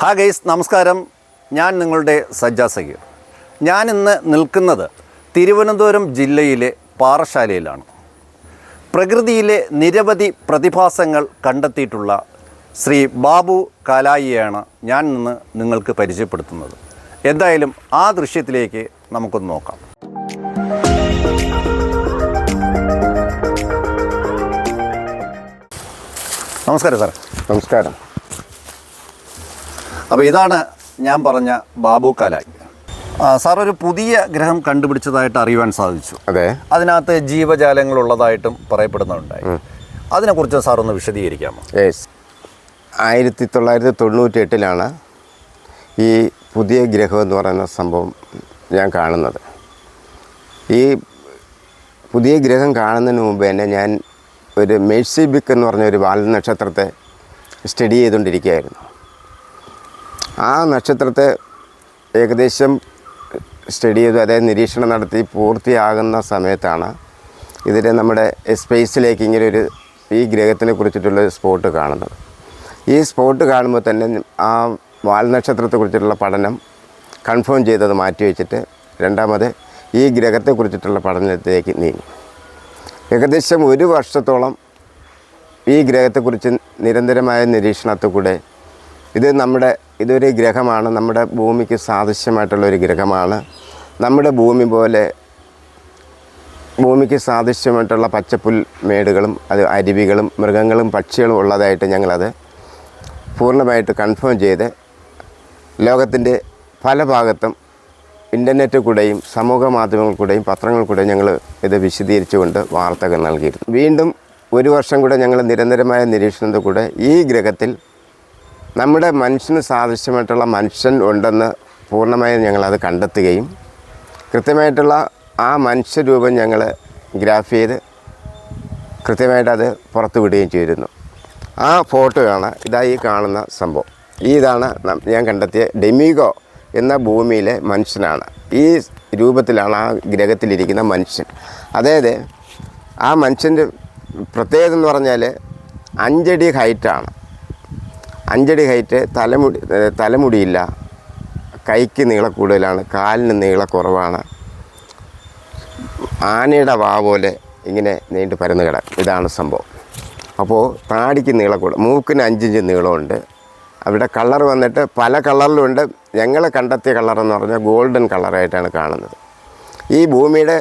ഹാ ഗെയ്സ് നമസ്കാരം. ഞാൻ നിങ്ങളുടെ സജ്ജാ സയ്യർ ഞാൻ ഇന്ന് നിൽക്കുന്നത് തിരുവനന്തപുരം ജില്ലയിലെ പാറശാലയിലാണ്. പ്രകൃതിയിലെ നിരവധി പ്രതിഭാസങ്ങൾ കണ്ടെത്തിയിട്ടുള്ള ശ്രീ ബാബു കാലായിയാണ് ഞാൻ ഇന്ന് നിങ്ങൾക്ക് പരിചയപ്പെടുത്തുന്നത്. എന്തായാലും ആ ദൃശ്യത്തിലേക്ക് നമുക്കൊന്ന് നോക്കാം. നമസ്കാരം സാർ നമസ്കാരം. അപ്പോൾ ഇതാണ് ഞാൻ പറഞ്ഞ ബാബു കലായി സാർ ഒരു പുതിയ ഗ്രഹം കണ്ടുപിടിച്ചതായിട്ട് അറിയുവാൻ സാധിച്ചു. അതെ. അതിനകത്ത് ജീവജാലങ്ങൾ ഉള്ളതായിട്ടും പറയപ്പെടുന്നുണ്ടായി അതിനെക്കുറിച്ച് സാർ ഒന്ന് വിശദീകരിക്കാമോ? യെസ്. ആയിരത്തി തൊള്ളായിരത്തി തൊണ്ണൂറ്റി എട്ടിലാണ് ഈ പുതിയ ഗ്രഹം എന്ന് പറയുന്ന സംഭവം ഞാൻ കാണുന്നത്. ഈ പുതിയ ഗ്രഹം കാണുന്നതിന് മുമ്പ് തന്നെ ഞാൻ ഒരു മേഴ്സി ബിക്ക് എന്ന് പറഞ്ഞ ഒരു വാൽ നക്ഷത്രത്തെ സ്റ്റഡി ചെയ്തുകൊണ്ടിരിക്കുകയായിരുന്നു. ആ നക്ഷത്രത്തെ ഏകദേശം സ്റ്റഡി ചെയ്തു അതായത് നിരീക്ഷണം നടത്തി പൂർത്തിയാകുന്ന സമയത്താണ് ഇതിനെ നമ്മുടെ സ്പേസിലേക്ക് ഇങ്ങനെ ഒരു ഈ ഗ്രഹത്തിനെ കുറിച്ചിട്ടുള്ള സ്പോട്ട് കാണുന്നത്. ഈ സ്പോട്ട് കാണുമ്പോൾ തന്നെ ആ വാൽ നക്ഷത്രത്തെക്കുറിച്ചിട്ടുള്ള പഠനം കൺഫേം ചെയ്തത് മാറ്റിവെച്ചിട്ട് രണ്ടാമത് ഈ ഗ്രഹത്തെക്കുറിച്ചിട്ടുള്ള പഠനത്തിലേക്ക് നീങ്ങി. ഏകദേശം ഒരു വർഷത്തോളം ഈ ഗ്രഹത്തെക്കുറിച്ച് നിരന്തരമായ നിരീക്ഷണത്തിൽ കൂടെ ഇത് നമ്മുടെ ഇതൊരു ഗ്രഹമാണ്. നമ്മുടെ ഭൂമിക്ക് സാദൃശ്യമായിട്ടുള്ള ഒരു ഗ്രഹമാണ്. നമ്മുടെ ഭൂമി പോലെ ഭൂമിക്ക് സാദൃശ്യമായിട്ടുള്ള പച്ചപ്പുൽ മേടുകളും അത് അരുവികളും മൃഗങ്ങളും പക്ഷികളും ഉള്ളതായിട്ട് ഞങ്ങളത് പൂർണമായിട്ട് കൺഫേം ചെയ്ത് ലോകത്തിന്റെ പല ഭാഗത്തും ഇന്റർനെറ്റ് കൂടെയും സമൂഹ മാധ്യമങ്ങൾ കൂടെയും പത്രങ്ങൾ കൂടെയും ഞങ്ങൾ ഇത് വിശദീകരിച്ചുകൊണ്ട് വാർത്തകൾ നൽകിയിരുന്നു. വീണ്ടും ഒരു വർഷം കൂടെ ഞങ്ങൾ നിരന്തരമായ നിരീക്ഷണത്തിൽ കൂടെ ഈ ഗ്രഹത്തിൽ നമ്മുടെ മനുഷ്യന് സാദൃശ്യമായിട്ടുള്ള മനുഷ്യൻ ഉണ്ടെന്ന് പൂർണമായും ഞങ്ങളത് കണ്ടെത്തുകയും കൃത്യമായിട്ടുള്ള ആ മനുഷ്യരൂപം ഞങ്ങൾ ഗ്രാഫ് ചെയ്ത് കൃത്യമായിട്ട് അത് പുറത്തു വിടുകയും ചെയ്തിരുന്നു. ആ ഫോട്ടോയാണ് ഇതായി കാണുന്ന സംഭവം. ഈ ഇതാണ് ഞാൻ കണ്ടെത്തിയ ഡെമിഗോ എന്ന ഭൂമിയിലെ മനുഷ്യനാണ്. ഈ രൂപത്തിലാണ് ആ ഗ്രഹത്തിലിരിക്കുന്ന മനുഷ്യൻ. അതായത് ആ മനുഷ്യന്റെ പ്രത്യേകത എന്ന് പറഞ്ഞാൽ അഞ്ചടി ഹൈറ്റാണ്. അഞ്ചടി ഹൈറ്റ് തലമുടി തലമുടിയില്ല. കൈക്ക് നീള കൂടുതലാണ് കാലിന് നീള കുറവാണ്. ആനയുടെ വാ പോലെ ഇങ്ങനെ നീണ്ടു പരന്ന് കിടക്കും ഇതാണ് സംഭവം. അപ്പോൾ താടിക്ക് നീള കൂടും മൂക്കിന് അഞ്ചിഞ്ച് നീളമുണ്ട്. അവിടെ കളർ വന്നിട്ട് പല കളറിലുണ്ട് ഞങ്ങൾ കണ്ടെത്തിയ കളറെന്ന് പറഞ്ഞാൽ ഗോൾഡൻ കളറായിട്ടാണ് കാണുന്നത്. ഈ ഭൂമിയുടെ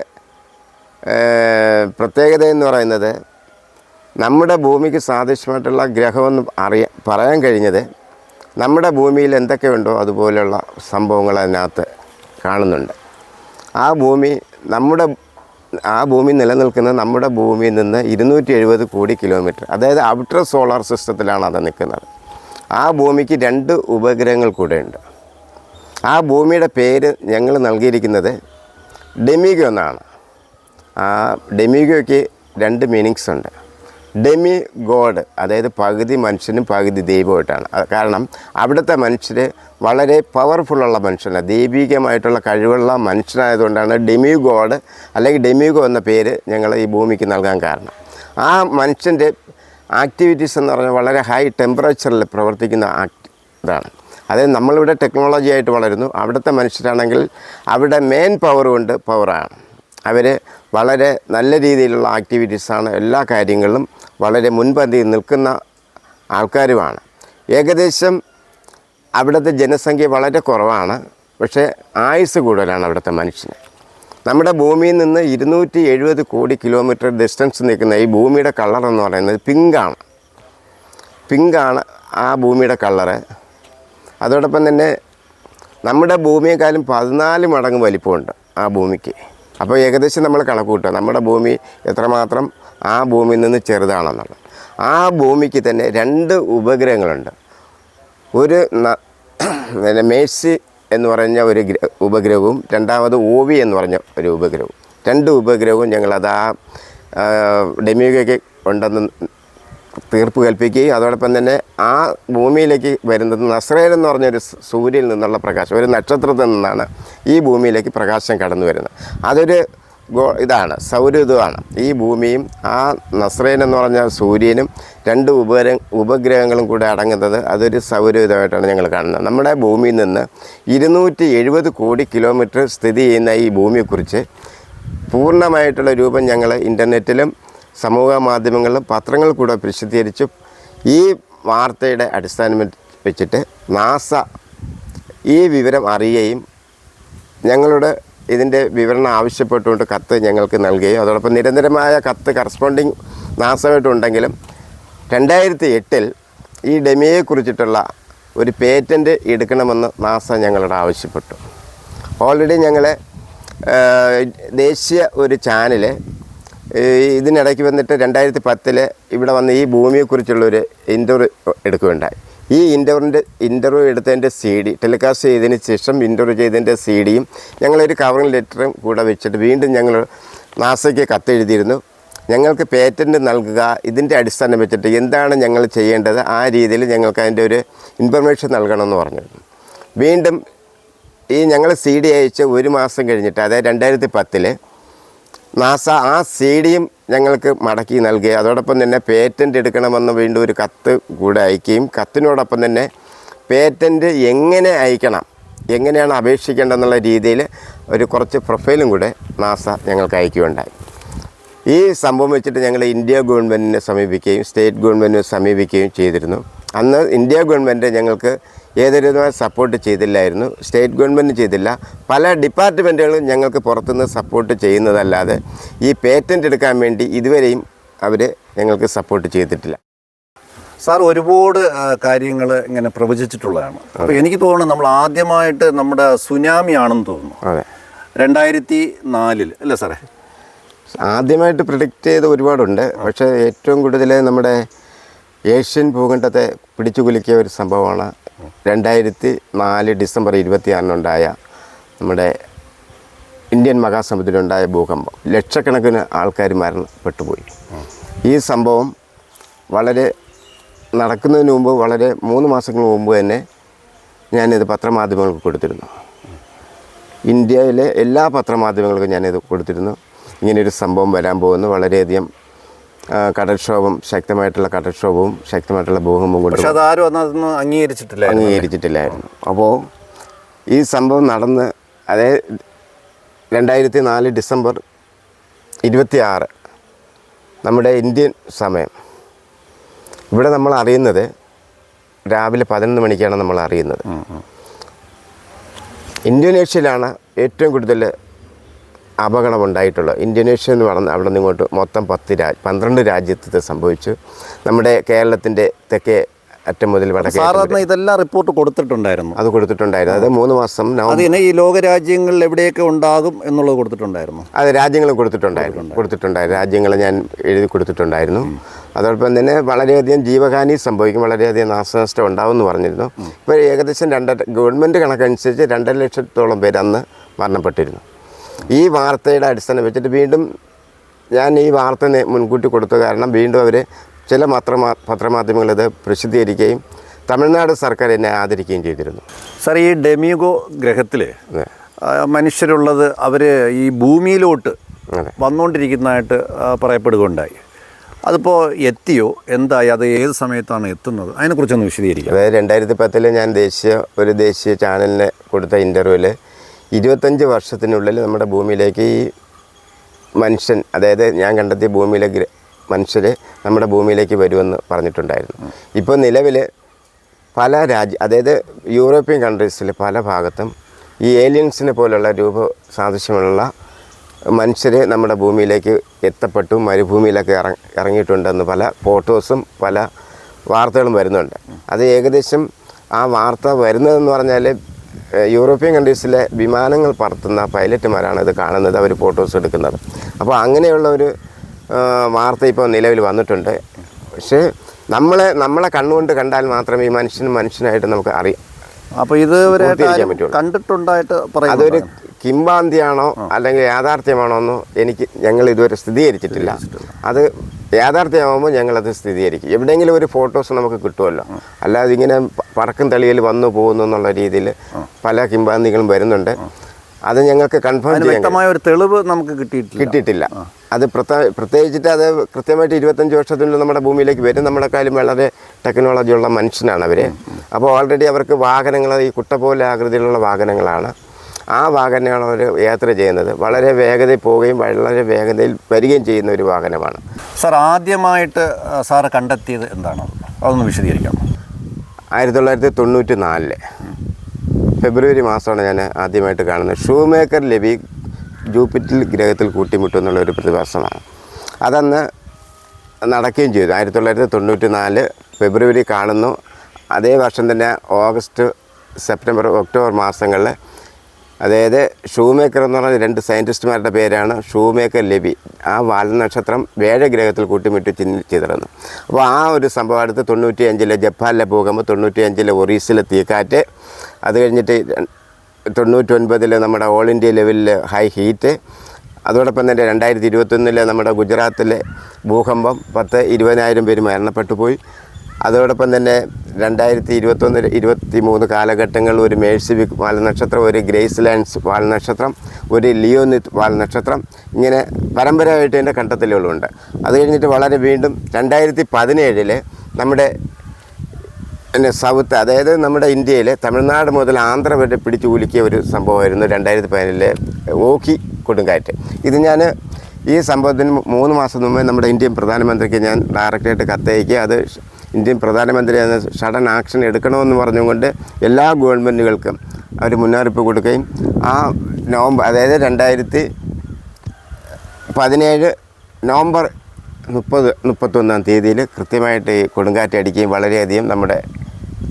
പ്രത്യേകത എന്ന് പറയുന്നത് നമ്മുടെ ഭൂമിക്ക് സാദൃശ്യമായിട്ടുള്ള ഗ്രഹമെന്ന് അറിയാൻ പറയാൻ കഴിഞ്ഞത് നമ്മുടെ ഭൂമിയിൽ എന്തൊക്കെയുണ്ടോ അതുപോലെയുള്ള സംഭവങ്ങൾ അതിനകത്ത് കാണുന്നുണ്ട്. ആ ഭൂമി നമ്മുടെ ആ ഭൂമി നിലനിൽക്കുന്നത് നമ്മുടെ ഭൂമിയിൽ നിന്ന് ഇരുന്നൂറ്റി എഴുപത് കോടി കിലോമീറ്റർ അതായത് ഔട്ടർ സോളാർ സിസ്റ്റത്തിലാണ് അത് നിൽക്കുന്നത്. ആ ഭൂമിക്ക് രണ്ട് ഉപഗ്രഹങ്ങൾ കൂടെയുണ്ട്. ആ ഭൂമിയുടെ പേര് ഞങ്ങൾ നൽകിയിരിക്കുന്നത് ഡെമിഗോ എന്നാണ്. ആ ഡെമിഗോയ്ക്ക് രണ്ട് മീനിങ്സ് ഉണ്ട്. ഡെമി ഗോഡ് അതായത് പകുതി മനുഷ്യനും പകുതി ദൈവമായിട്ടാണ് കാരണം അവിടുത്തെ മനുഷ്യർ വളരെ പവർഫുള്ളുള്ള മനുഷ്യനാണ് ദൈവികമായിട്ടുള്ള കഴിവുള്ള മനുഷ്യനായതുകൊണ്ടാണ് ഡെമി ഗോഡ് അല്ലെങ്കിൽ ഡെമിഗോ എന്ന പേര് ഞങ്ങൾ ഈ ഭൂമിക്ക് നൽകാൻ കാരണം. ആ മനുഷ്യന്റെ ആക്ടിവിറ്റീസ് എന്ന് പറഞ്ഞാൽ വളരെ ഹൈ ടെമ്പറേച്ചറിൽ പ്രവർത്തിക്കുന്ന ഇതാണ്. അതായത് നമ്മളിവിടെ ടെക്നോളജി ആയിട്ട് വളരുന്നു. അവിടുത്തെ മനുഷ്യരാണെങ്കിൽ അവിടെ മെയിൻ പവർ കൊണ്ട് പവറാണ് അവർ വളരെ നല്ല രീതിയിലുള്ള ആക്ടിവിറ്റീസാണ് എല്ലാ കാര്യങ്ങളിലും വളരെ മുൻപന്തിയിൽ നിൽക്കുന്ന ആൾക്കാരുമാണ്. ഏകദേശം അവിടുത്തെ ജനസംഖ്യ വളരെ കുറവാണ്. പക്ഷേ ആയുസ് കൂടുതലാണ് അവിടുത്തെ മനുഷ്യന്. നമ്മുടെ ഭൂമിയിൽ നിന്ന് ഇരുന്നൂറ്റി എഴുപത് കോടി കിലോമീറ്റർ ഡിസ്റ്റൻസ് നിൽക്കുന്ന ഈ ഭൂമിയുടെ കളർ എന്ന് പറയുന്നത് പിങ്കാണ് പിങ്കാണ് ആ ഭൂമിയുടെ കളറ് അതോടൊപ്പം തന്നെ നമ്മുടെ ഭൂമിയെക്കാളും പതിനാല് മടങ്ങ് വലിപ്പമുണ്ട് ആ ഭൂമിക്ക്. അപ്പോൾ ഏകദേശം നമ്മൾ കണക്ക് കൂട്ടുക. നമ്മുടെ ഭൂമി എത്രമാത്രം ആ ഭൂമിയിൽ നിന്ന് ചെറുതാണെന്നുള്ളത്. ആ ഭൂമിക്ക് തന്നെ രണ്ട് ഉപഗ്രഹങ്ങളുണ്ട്. ഒരു മേഴ്സി എന്ന് പറഞ്ഞ ഒരു ഗ്ര- ഉപഗ്രഹവും രണ്ടാമത് ഓവി എന്ന് പറഞ്ഞ ഒരു ഉപഗ്രഹവും. രണ്ട് ഉപഗ്രഹവും ഞങ്ങളത് ആ, ഡെമിഗയ്ക്ക് ഉണ്ടെന്ന് തീർപ്പ് കൽപ്പിക്കുകയും അതോടൊപ്പം തന്നെ ആ ഭൂമിയിലേക്ക് വരുന്നത് നസ്രേൽ എന്ന് പറഞ്ഞൊരു സൂര്യനിൽ നിന്നുള്ള പ്രകാശം ഒരു നക്ഷത്രത്തിൽ നിന്നാണ് ഈ ഭൂമിയിലേക്ക് പ്രകാശം കടന്നു വരുന്നത്. അതൊരു ഗോ ഇതാണ് സൗരയുധമാണ് ഈ ഭൂമിയും ആ നസ്രേൻ എന്ന് പറഞ്ഞ സൂര്യനും രണ്ട് ഉപര ഉപഗ്രഹങ്ങളും കൂടെ അടങ്ങുന്നത് അതൊരു സൗരയുധമായിട്ടാണ് ഞങ്ങൾ കാണുന്നത്. നമ്മുടെ ഭൂമിയിൽ നിന്ന് ഇരുന്നൂറ്റി എഴുപത് കോടി കിലോമീറ്റർ സ്ഥിതി ചെയ്യുന്ന ഈ ഭൂമിയെക്കുറിച്ച് പൂർണമായിട്ടുള്ള രൂപം ഞങ്ങൾ ഇന്റർനെറ്റിലും സമൂഹ മാധ്യമങ്ങളിലും പത്രങ്ങൾ കൂടെ പ്രസിദ്ധീകരിച്ചു ഈ വാർത്തയുടെ അടിസ്ഥാനം വെച്ചിട്ട് നാസ ഈ വിവരം അറിയുകയും ഞങ്ങളുടെ ഇതിന്റെ വിവരണം ആവശ്യപ്പെട്ടുകൊണ്ട് കത്ത് ഞങ്ങൾക്ക് നൽകുകയും അതോടൊപ്പം നിരന്തരമായ കത്ത് കറസ്പോണ്ടിങ് നാസമായിട്ടുണ്ടെങ്കിലും രണ്ടായിരത്തി എട്ടിൽ ഈ ഡെമിയെക്കുറിച്ചിട്ടുള്ള ഒരു പേറ്റന്റ് എടുക്കണമെന്ന് നാസ ഞങ്ങളോട് ആവശ്യപ്പെട്ടു. ഓൾറെഡി ഞങ്ങളെ ദേശീയ ഒരു ചാനൽ ഇതിനിടയ്ക്ക് വന്നിട്ട് രണ്ടായിരത്തി പത്തിൽ ഇവിടെ വന്ന് ഈ ഭൂമിയെക്കുറിച്ചുള്ളൊരു ഇന്റർവ്യൂ എടുക്കുകയുണ്ടായി. ഈ ഇന്റർവ്യൂവിന്റെ ഇന്റർവ്യൂ എടുത്തതിന്റെ സി ഡി ടെലികാസ്റ്റ് ചെയ്തതിന് ശേഷം ഇന്റർവ്യൂ ചെയ്തതിന്റെ സി ഡിയും ഞങ്ങളൊരു കവറിംഗ് ലെറ്ററും കൂടെ വെച്ചിട്ട് വീണ്ടും ഞങ്ങൾ നാസയ്ക്ക് കത്തെഴുതിയിരുന്നു. ഞങ്ങൾക്ക് പേറ്റന്റ് നൽകുക ഇതിന്റെ അടിസ്ഥാനം വെച്ചിട്ട് എന്താണ് ഞങ്ങൾ ചെയ്യേണ്ടത് ആ രീതിയിൽ ഞങ്ങൾക്ക് അതിന്റെ ഒരു ഇൻഫർമേഷൻ നൽകണമെന്ന് പറഞ്ഞിരുന്നു വീണ്ടും ഈ ഞങ്ങൾ സി ഡി അയച്ച് ഒരു മാസം കഴിഞ്ഞിട്ട് അതായത് രണ്ടായിരത്തി പത്തിൽ നാസ ആ സി ഡിയും ഞങ്ങൾക്ക് മടക്കി നൽകുക അതോടൊപ്പം തന്നെ പേറ്റന്റ് എടുക്കണമെന്ന് വീണ്ടും ഒരു കത്ത് കൂടെ അയക്കുകയും കത്തിനോടൊപ്പം തന്നെ പേറ്റന്റ് എങ്ങനെ അയക്കണം എങ്ങനെയാണ് അപേക്ഷിക്കേണ്ടതെന്നുള്ള രീതിയിൽ ഒരു കുറച്ച് പ്രൊഫൈലും കൂടെ നാസ ഞങ്ങൾക്ക് അയക്കുകയുണ്ടായി. ഈ സംഭവം വെച്ചിട്ട് ഞങ്ങൾ ഇന്ത്യ ഗവൺമെന്റിനെ സമീപിക്കുകയും സ്റ്റേറ്റ് ഗവൺമെന്റിനെ സമീപിക്കുകയും ചെയ്തിരുന്നു. അന്ന് ഇന്ത്യ ഗവൺമെന്റ് ഞങ്ങൾക്ക് ഏതൊരു വിധമായ സപ്പോർട്ട് ചെയ്തില്ലായിരുന്നു സ്റ്റേറ്റ് ഗവൺമെന്റ് ചെയ്തില്ല. പല ഡിപ്പാർട്ട്മെന്റുകളും ഞങ്ങൾക്ക് പുറത്തുനിന്ന് സപ്പോർട്ട് ചെയ്യുന്നതല്ലാതെ ഈ പേറ്റന്റ് എടുക്കാൻ വേണ്ടി ഇതുവരെയും അവർ ഞങ്ങൾക്ക് സപ്പോർട്ട് ചെയ്തിട്ടില്ല. സാർ ഒരുപാട് കാര്യങ്ങൾ ഇങ്ങനെ പ്രവചിച്ചിട്ടുള്ളതാണ്. അപ്പോൾ എനിക്ക് തോന്നുന്നു നമ്മൾ ആദ്യമായിട്ട് നമ്മുടെ സുനാമി ആണെന്ന് തോന്നുന്നു. അതെ. രണ്ടായിരത്തി നാലിൽ അല്ലേ സാറേ? ആദ്യമായിട്ട് പ്രിഡിക്റ്റ് ചെയ്ത് ഒരുപാടുണ്ട്. പക്ഷേ ഏറ്റവും കൂടുതൽ നമ്മുടെ ഏഷ്യൻ ഭൂഖണ്ഡത്തെ പിടിച്ചു കുലുക്കിയ ഒരു സംഭവമാണ് രണ്ടായിരത്തി നാല് ഡിസംബർ ഇരുപത്തിയാറിനുണ്ടായ നമ്മുടെ ഇന്ത്യൻ മഹാസമുദ്രത്തിലുണ്ടായ ഭൂകമ്പം. ലക്ഷക്കണക്കിന് ആൾക്കാർ മരണപ്പെട്ടുപോയി. ഈ സംഭവം വളരെ നടക്കുന്നതിന് മുമ്പ് വളരെ മൂന്ന് മാസങ്ങൾ മുമ്പ് തന്നെ ഞാനിത് പത്രമാധ്യമങ്ങൾക്ക് കൊടുത്തിരുന്നു. ഇന്ത്യയിലെ എല്ലാ പത്രമാധ്യമങ്ങൾക്കും ഞാനിത് കൊടുത്തിരുന്നു. ഇങ്ങനെയൊരു സംഭവം വരാൻ പോകുന്നു. വളരെയധികം കടൽക്ഷോഭം ശക്തമായിട്ടുള്ള കടൽക്ഷോഭവും ശക്തമായിട്ടുള്ള ഭൂകമ്പവും കൊണ്ട് പക്ഷെ അതാരും അന്ന് അംഗീകരിച്ചിട്ടില്ല അംഗീകരിച്ചിട്ടില്ലായിരുന്നു. അപ്പോൾ ഈ സംഭവം നടന്ന് അതേ രണ്ടായിരത്തി നാല് ഡിസംബർ ഇരുപത്തിയാറ് നമ്മുടെ ഇന്ത്യൻ സമയം. ഇവിടെ നമ്മൾ അറിയുന്നത് രാവിലെ പതിനൊന്ന് മണിക്കാണ് നമ്മൾ അറിയുന്നത്. ഇന്തോനേഷ്യയിലാണ് ഏറ്റവും കൂടുതൽ അപകടം ഉണ്ടായിട്ടുള്ളത് ഇന്തോനേഷ്യ എന്ന് പറഞ്ഞ അവിടെ നിന്ന് ഇങ്ങോട്ട് മൊത്തം പത്ത് രാജ് പന്ത്രണ്ട് രാജ്യത്ത് സംഭവിച്ചു. നമ്മുടെ കേരളത്തിന്റെ തെക്കേ അറ്റം മുതൽ വടക്കേ അന്ന് ഇതെല്ലാം റിപ്പോർട്ട് കൊടുത്തിട്ടുണ്ടായിരുന്നു. അത് കൊടുത്തിട്ടുണ്ടായിരുന്നു. അത് മൂന്ന് മാസം അതിനെ ഈ ലോക ഈ ലോകരാജ്യങ്ങളിൽ എവിടെയൊക്കെ ഉണ്ടാകും എന്നുള്ളത് കൊടുത്തിട്ടുണ്ടായിരുന്നു. അത് രാജ്യങ്ങൾ കൊടുത്തിട്ടുണ്ടായിരുന്നു. കൊടുത്തിട്ടുണ്ടായിരുന്നു. രാജ്യങ്ങൾ ഞാൻ എഴുതി കൊടുത്തിട്ടുണ്ടായിരുന്നു. അതോടൊപ്പം തന്നെ വളരെയധികം ജീവഹാനി സംഭവിക്കും. വളരെയധികം നാശനഷ്ടം ഉണ്ടാവും എന്ന് പറഞ്ഞിരുന്നു ഇപ്പോൾ ഏകദേശം രണ്ടര ഗവൺമെന്റ് കണക്കനുസരിച്ച് രണ്ടര ലക്ഷത്തോളം പേര് അന്ന് മരണപ്പെട്ടിരുന്നു. ഈ വാർത്തയുടെ അടിസ്ഥാനം വെച്ചിട്ട് വീണ്ടും ഞാൻ ഈ വാർത്ത മുൻകൂട്ടി കൊടുത്ത കാരണം വീണ്ടും അവർ ചില പത്രമാ പത്രമാധ്യമങ്ങൾ ഇത് പ്രസിദ്ധീകരിക്കുകയും തമിഴ്നാട് സർക്കാർ എന്നെ ആദരിക്കുകയും ചെയ്തിരുന്നു. സാർ ഈ ഡെമിഗോ ഗ്രഹത്തിൽ മനുഷ്യരുള്ളത് അവർ ഈ ഭൂമിയിലോട്ട് വന്നുകൊണ്ടിരിക്കുന്നതായിട്ട് പറയപ്പെടുകയുണ്ടായി. അതിപ്പോൾ എത്തിയോ? എന്തായി? അത് ഏത് സമയത്താണ് എത്തുന്നത്? അതിനെക്കുറിച്ചൊന്ന് വിശദീകരിക്കാം. അതായത് രണ്ടായിരത്തി പത്തിൽ ഞാൻ ദേശീയ ഒരു ദേശീയ ചാനലിന് കൊടുത്ത ഇന്റർവ്യൂവിൽ ഇരുപത്തഞ്ച് വർഷത്തിനുള്ളിൽ നമ്മുടെ ഭൂമിയിലേക്ക് ഈ മനുഷ്യൻ അതായത് ഞാൻ കണ്ടെത്തിയ ഭൂമിയിലെ മനുഷ്യർ നമ്മുടെ ഭൂമിയിലേക്ക് വരുമെന്ന് പറഞ്ഞിട്ടുണ്ടായിരുന്നു. ഇപ്പോൾ നിലവിൽ പല രാജ്യ അതായത് യൂറോപ്യൻ കൺട്രീസിൽ പല ഭാഗത്തും ഈ ഏലിയൻസിനെ പോലുള്ള രൂപ സാദൃശ്യമുള്ള മനുഷ്യർ നമ്മുടെ ഭൂമിയിലേക്ക് എത്തപ്പെട്ടു മരുഭൂമിയിലൊക്കെ ഇറങ്ങി ഇറങ്ങിയിട്ടുണ്ടെന്ന് പല ഫോട്ടോസും പല വാർത്തകളും വരുന്നുണ്ട്. അത് ഏകദേശം ആ വാർത്ത വരുന്നതെന്ന് പറഞ്ഞാൽ യൂറോപ്യൻ കൺട്രീസിലെ വിമാനങ്ങൾ പറത്തുന്ന പൈലറ്റുമാരാണ് ഇത് കാണുന്നത് അവർ ഫോട്ടോസ് എടുക്കുന്നത്. അപ്പോൾ അങ്ങനെയുള്ള ഒരു വാർത്ത ഇപ്പോൾ നിലവിൽ വന്നിട്ടുണ്ട്. പക്ഷേ നമ്മളെ നമ്മളെ കണ്ണുകൊണ്ട് കണ്ടാൽ മാത്രമേ ഈ മനുഷ്യൻ മനുഷ്യനായിട്ട് നമുക്ക് അറിയാം. അപ്പോൾ പൂർത്തീകരിക്കാൻ കണ്ടിട്ടുണ്ടായിട്ട് അതൊരു കിംബാന്തിയാണോ അല്ലെങ്കിൽ യാഥാർത്ഥ്യമാണോ എന്നോ എനിക്ക് ഞങ്ങൾ ഇതുവരെ സ്ഥിരീകരിച്ചിട്ടില്ല. അത് യാഥാർത്ഥ്യമാകുമ്പോൾ ഞങ്ങളത് സ്ഥിരീകരിക്കും. എവിടെയെങ്കിലും ഒരു ഫോട്ടോസ് നമുക്ക് കിട്ടുമല്ലോ. അല്ലാതെ ഇങ്ങനെ പറക്കും തെളിയിൽ വന്നു പോകുന്നു എന്നുള്ള രീതിയിൽ പല കിംബാന്തികളും വരുന്നുണ്ട്. അത് ഞങ്ങൾക്ക് കൺഫേം വ്യക്തമായ ഒരു തെളിവ് നമുക്ക് കിട്ടിയിട്ടില്ല. കിട്ടിയിട്ടില്ല. അത് പ്രത്യേക പ്രത്യേകിച്ചിട്ട് അത് കൃത്യമായിട്ട് ഇരുപത്തഞ്ച് വർഷത്തിനുള്ളിൽ നമ്മുടെ ഭൂമിയിലേക്ക് വരും. നമ്മുടെ കാര്യം വളരെ ടെക്നോളജി ഉള്ള മനുഷ്യനാണ് അവർ അപ്പോൾ ഓൾറെഡി അവർക്ക് വാഹനങ്ങൾ ഈ കുട്ട പോലെ ആകൃതിയിലുള്ള വാഹനങ്ങളാണ്. ആ വാഹനമാണ് അവർ യാത്ര ചെയ്യുന്നത്. വളരെ വേഗതയിൽ പോവുകയും വളരെ വേഗതയിൽ വരികയും ചെയ്യുന്ന ഒരു വാഹനമാണ്. സാർ ആദ്യമായിട്ട് സാർ സാറ് കണ്ടെത്തിയത് എന്താണ്? അതൊന്ന് വിശദീകരിക്കാം ആയിരത്തി തൊള്ളായിരത്തി തൊണ്ണൂറ്റി നാലിൽ ഫെബ്രുവരി മാസമാണ് ഞാൻ ആദ്യമായിട്ട് കാണുന്നത്. ഷൂ മേക്കർ ലവി ജൂപ്പിറ്റിൽ ഗ്രഹത്തിൽ കൂട്ടിമുട്ടും ഒരു പ്രതിഭാസമാണ്. അതന്ന് നടക്കുകയും ചെയ്തു. ആയിരത്തി തൊള്ളായിരത്തി തൊണ്ണൂറ്റി നാല് ഫെബ്രുവരി കാണുന്നു. അതേ വർഷം തന്നെ ഓഗസ്റ്റ് സെപ്റ്റംബർ ഒക്ടോബർ മാസങ്ങളിൽ അതായത് ഷൂമേക്കർ എന്ന് പറഞ്ഞ രണ്ട് സയന്റിസ്റ്റുമാരുടെ പേരാണ് ഷൂമേക്കർ ലെവി. ആ വാൽനക്ഷത്രം വേഴഗ്രഹത്തിൽ കൂട്ടിമിട്ട് ചിന്തി ചെയ്തിരുന്നു അപ്പോൾ ആ ഒരു സംഭവം അടുത്ത് തൊണ്ണൂറ്റി അഞ്ചിലെ ജപ്പാനിലെ ഭൂകമ്പം തൊണ്ണൂറ്റി അഞ്ചിലെ ഒറീസിലെ തീക്കാറ്റ് അത് കഴിഞ്ഞിട്ട് തൊണ്ണൂറ്റൊൻപതിൽ നമ്മുടെ ഓൾ ഇന്ത്യ ലെവലിൽ ഹൈ ഹീറ്റ് അതോടൊപ്പം തന്നെ രണ്ടായിരത്തി ഇരുപത്തൊന്നിലെ നമ്മുടെ ഗുജറാത്തിലെ ഭൂകമ്പം പത്ത് ഇരുപതിനായിരം പേര് മരണപ്പെട്ടു പോയി. അതോടൊപ്പം തന്നെ രണ്ടായിരത്തി ഇരുപത്തൊന്ന് ഇരുപത്തി മൂന്ന് കാലഘട്ടങ്ങളിൽ ഒരു മേഴ്സിവിക് വാൽനക്ഷത്രം ഒരു ഗ്രേസ് ലാൻഡ്സ് വാൽനക്ഷത്രം ഒരു ലിയോനിത് വാൽനക്ഷത്രം ഇങ്ങനെ പരമ്പരമായിട്ട് എന്റെ കണ്ടെത്തലുകളുണ്ട്. അത് കഴിഞ്ഞിട്ട് വളരെ വീണ്ടും രണ്ടായിരത്തി പതിനേഴിൽ നമ്മുടെ പിന്നെ സൗത്ത് അതായത് നമ്മുടെ ഇന്ത്യയിൽ തമിഴ്നാട് മുതൽ ആന്ധ്ര വരെ പിടിച്ചു കുലുക്കിയ ഒരു സംഭവമായിരുന്നു രണ്ടായിരത്തി പതിനേഴിലെ ഓഖി കൊടുങ്കാറ്റ്. ഇത് ഞാൻ ഈ സംഭവത്തിന് മൂന്ന് മാസം മുമ്പേ നമ്മുടെ ഇന്ത്യൻ പ്രധാനമന്ത്രിക്ക് ഞാൻ ഡയറക്റ്റായിട്ട് കത്തയക്കുക അത് ഇന്ത്യൻ പ്രധാനമന്ത്രി എന്ന സഡൻ ആക്ഷൻ എടുക്കണമെന്ന് പറഞ്ഞുകൊണ്ട് എല്ലാ ഗവൺമെന്റുകൾക്കും അവർ മുന്നറിയിപ്പ് കൊടുക്കുകയും ആ നവംബർ അതായത് രണ്ടായിരത്തി പതിനേഴ് നവംബർ മുപ്പത് മുപ്പത്തൊന്നാം തീയതിയിൽ കൃത്യമായിട്ട് കൊടുങ്കാറ്റ് അടിക്കുകയും വളരെയധികം നമ്മുടെ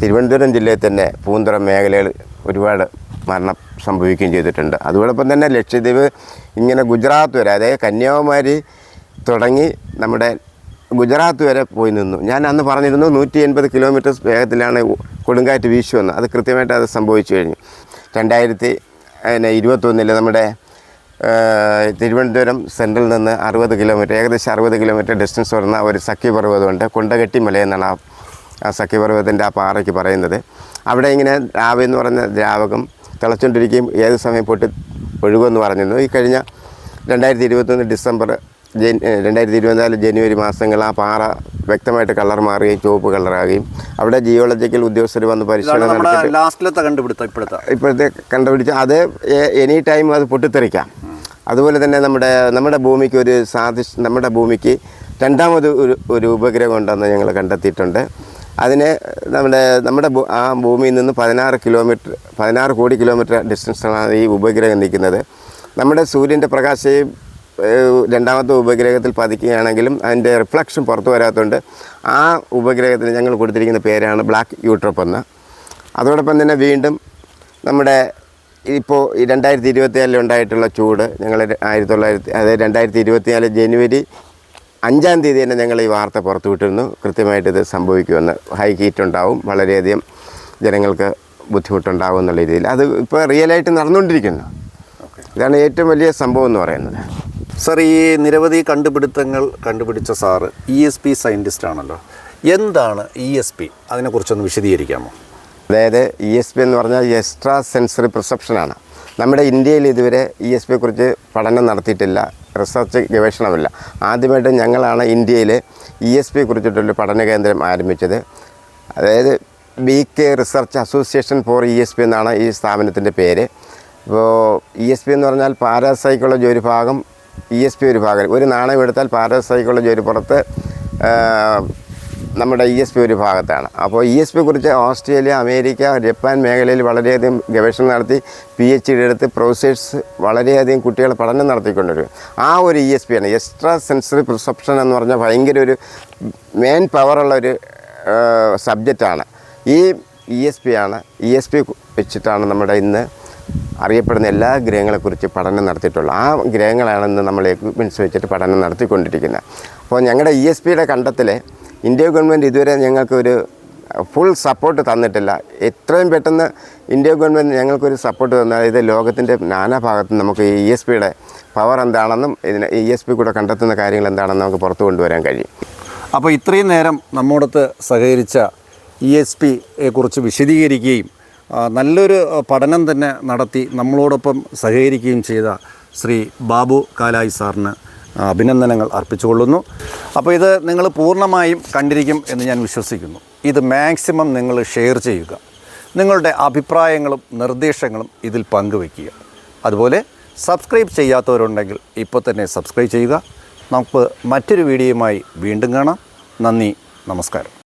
തിരുവനന്തപുരം ജില്ലയിൽ തന്നെ പൂന്തറ മേഖലയിൽ ഒരുപാട് മരണം സംഭവിക്കുകയും ചെയ്തിട്ടുണ്ട്. അതോടൊപ്പം തന്നെ ലക്ഷദ്വീപ് ഇങ്ങനെ ഗുജറാത്ത് വരെ അതായത് കന്യാകുമാരി തുടങ്ങി നമ്മുടെ ഗുജറാത്ത് വരെ പോയി നിന്നു. ഞാൻ അന്ന് പറഞ്ഞിരുന്നു നൂറ്റി എൺപത് കിലോമീറ്റർ വേഗത്തിലാണ് കൊടുങ്കാറ്റ് വീശുമെന്ന് അത് കൃത്യമായിട്ട് അത് സംഭവിച്ചു കഴിഞ്ഞു. രണ്ടായിരത്തി പിന്നെ ഇരുപത്തൊന്നിൽ നമ്മുടെ തിരുവനന്തപുരം സെൻട്രലിൽ നിന്ന് അറുപത് കിലോമീറ്റർ ഏകദേശം അറുപത് കിലോമീറ്റർ ഡിസ്റ്റൻസ് വരുന്ന ഒരു സഖ്യപർവതമുണ്ട്. കൊണ്ടകെട്ടി മലയെന്നാണ് ആ സഖ്യപർവതത്തിന്റെ ആ പാറയ്ക്ക് പറയുന്നത്. അവിടെ ഇങ്ങനെ രാവ എന്ന് പറഞ്ഞ ദ്രാവകം തിളച്ചുകൊണ്ടിരിക്കുകയും ഏത് സമയം പൊട്ടി ഒഴുകുമെന്ന് പറഞ്ഞിരുന്നു. ഈ കഴിഞ്ഞ രണ്ടായിരത്തി ഇരുപത്തൊന്ന് ഡിസംബർ ജൻ രണ്ടായിരത്തി ഇരുപത്തിനാല് ജനുവരി മാസങ്ങൾ ആ പാറ വ്യക്തമായിട്ട് കളർ മാറുകയും ചുവപ്പ് കളറാകുകയും അവിടെ ജിയോളജിക്കൽ ഉദ്യോഗസ്ഥർ വന്ന് പരിശോധന നടത്തിയിട്ട് ലാസ്റ്റിലത്തെ കണ്ടുപിടുത്തം ഇപ്പോഴത്തെ. ഇപ്പോഴത്തെ കണ്ടുപിടിച്ച അത് എനി ടൈം അത് പൊട്ടിത്തെറിക്കാം. അതുപോലെ തന്നെ നമ്മുടെ നമ്മുടെ ഭൂമിക്ക് ഒരു സാധിഷ് നമ്മുടെ ഭൂമിക്ക് രണ്ടാമത് ഒരു ഒരു ഉപഗ്രഹം ഉണ്ടെന്ന് ഞങ്ങൾ കണ്ടെത്തിയിട്ടുണ്ട്. അതിന് നമ്മുടെ നമ്മുടെ ആ ഭൂമിയിൽ നിന്ന് പതിനാറ് കിലോമീറ്റർ പതിനാറ് കോടി കിലോമീറ്റർ ഡിസ്റ്റൻസിലാണ് ഈ ഉപഗ്രഹം നിൽക്കുന്നത്. നമ്മുടെ സൂര്യന്റെ പ്രകാശം ഏഹ്, രണ്ടാമത്തെ ഉപഗ്രഹത്തിൽ പതിക്കുകയാണെങ്കിലും അതിന്റെ റിഫ്ലക്ഷൻ പുറത്തു വരാത്തതുകൊണ്ട് ആ ഉപഗ്രഹത്തിന് ഞങ്ങൾ കൊടുത്തിരിക്കുന്ന പേരാണ് ബ്ലാക്ക് യൂട്രോപ്പ് എന്ന്. അതോടൊപ്പം തന്നെ വീണ്ടും നമ്മുടെ ഇപ്പോൾ ഈ രണ്ടായിരത്തി ഇരുപത്തിനാലിൽ ഉണ്ടായിട്ടുള്ള ചൂട് ഞങ്ങൾ ആയിരത്തി തൊള്ളായിരത്തി അതായത് രണ്ടായിരത്തി ഇരുപത്തിനാല് ജനുവരി അഞ്ചാം തീയതി തന്നെ ഞങ്ങൾ ഈ വാർത്ത പുറത്തു വിട്ടിരുന്നു. കൃത്യമായിട്ട് ഇത് സംഭവിക്കുമെന്ന് ഹൈ ഹീറ്റ് ഉണ്ടാവും വളരെയധികം ജനങ്ങൾക്ക് ബുദ്ധിമുട്ടുണ്ടാവും എന്നുള്ള രീതിയിൽ. അത് ഇപ്പോൾ റിയലായിട്ട് നടന്നുകൊണ്ടിരിക്കുന്നു. ഇതാണ് ഏറ്റവും വലിയ സംഭവം എന്ന് പറയുന്നത്. സാർ ഈ നിരവധി കണ്ടുപിടുത്തങ്ങൾ കണ്ടുപിടിച്ച sir E S P scientist ആണല്ലോ. എന്താണ് ഇ എസ് പി അതിനെക്കുറിച്ചൊന്ന് വിശദീകരിക്കാമോ? അതായത് ഇ എസ് പി എന്ന് പറഞ്ഞാൽ എക്സ്ട്രാ സെൻസറി പെർസെപ്ഷനാണ് നമ്മുടെ ഇന്ത്യയിൽ ഇതുവരെ ഇ എസ് പിയെ കുറിച്ച് പഠനം നടത്തിയിട്ടില്ല റിസർച്ച് ഗവേഷണമില്ല. ആദ്യമായിട്ട് ഞങ്ങളാണ് ഇന്ത്യയിൽ ഇ എസ് പിയെ കുറിച്ചിട്ടൊരു പഠന കേന്ദ്രം ആരംഭിച്ചത്. അതായത് B K research association for E S P എന്നാണ് ഈ സ്ഥാപനത്തിന്റെ പേര്. അപ്പോൾ ഇ എസ് പി എന്ന് പറഞ്ഞാൽ പാരാസൈക്കോളജി ഒരു ഭാഗം ഇ എസ് പി ഒരു ഭാഗം. ഒരു നാണയം എടുത്താൽ പാരസൈക്കോളജി ഒരു പുറത്ത് നമ്മുടെ ഇ എസ് പി ഒരു ഭാഗത്താണ്. അപ്പോൾ ഇ എസ് പി കുറിച്ച് ഓസ്ട്രേലിയ അമേരിക്ക ജപ്പാൻ മേഖലയിൽ വളരെയധികം ഗവേഷണം നടത്തി പി എച്ച് ഡി എടുത്ത് പ്രൊഫസേഴ്സ് വളരെയധികം കുട്ടികൾ പഠനം നടത്തിക്കൊണ്ടിരിക്കും ആ ഒരു ഇ എസ് പി ആണ്. എക്സ്ട്രാ സെൻസറി പെർസെപ്ഷൻ എന്ന് പറഞ്ഞാൽ ഭയങ്കര ഒരു മെയിൻ പവറുള്ള ഒരു സബ്ജക്റ്റാണ് ഈ ഇ എസ് പി ആണ്. ഇ എസ് പി വെച്ചിട്ടാണ് നമ്മുടെ ഇന്ന് അറിയപ്പെടുന്ന എല്ലാ ഗ്രഹങ്ങളെക്കുറിച്ച് പഠനം നടത്തിയിട്ടുള്ളൂ ആ ഗ്രഹങ്ങളാണ് ഇന്ന് നമ്മൾ എക്വിപ്മെന്റ്സ് വെച്ചിട്ട് പഠനം നടത്തിക്കൊണ്ടിരിക്കുന്നത്. അപ്പോൾ ഞങ്ങളുടെ ഇ എസ് പിയുടെ കണ്ടത്തിൽ ഇന്ത്യ ഗവൺമെന്റ് ഇതുവരെ ഞങ്ങൾക്കൊരു ഫുൾ സപ്പോർട്ട് തന്നിട്ടില്ല. എത്രയും പെട്ടെന്ന് ഇന്ത്യ ഗവൺമെന്റ് ഞങ്ങൾക്കൊരു സപ്പോർട്ട് തന്നാൽ ഇത് ലോകത്തിന്റെ നാനാഭാഗത്തും നമുക്ക് ഈ എസ് പിയുടെ പവർ എന്താണെന്നും ഇതിന് ഇ എസ് പി കൂടെ കണ്ടെത്തുന്ന കാര്യങ്ങൾ എന്താണെന്ന് നമുക്ക് പുറത്തു കൊണ്ടുവരാൻ കഴിയും. അപ്പോൾ ഇത്രയും നേരം നമ്മോടത്ത് സഹകരിച്ച ഇ എസ് പിയെക്കുറിച്ച് വിശദീകരിക്കുകയും നല്ലൊരു പഠനം തന്നെ നടത്തി നമ്മളോടൊപ്പം സഹകരിക്കുകയും ചെയ്ത ശ്രീ ബാബു കാലായി സാറിന് അഭിനന്ദനങ്ങൾ അർപ്പിച്ചുകൊള്ളുന്നു. അപ്പോൾ ഇത് നിങ്ങൾ പൂർണമായും കണ്ടിരിക്കും എന്ന് ഞാൻ വിശ്വസിക്കുന്നു. ഇത് മാക്സിമം നിങ്ങൾ ഷെയർ ചെയ്യുക. നിങ്ങളുടെ അഭിപ്രായങ്ങളും നിർദ്ദേശങ്ങളും ഇതിൽ പങ്കുവയ്ക്കുക. അതുപോലെ സബ്സ്ക്രൈബ് ചെയ്യാത്തവരുണ്ടെങ്കിൽ ഇപ്പോൾ തന്നെ സബ്സ്ക്രൈബ് ചെയ്യുക. നമുക്ക് മറ്റൊരു വീഡിയോയുമായി വീണ്ടും കാണാം. നന്ദി നമസ്കാരം.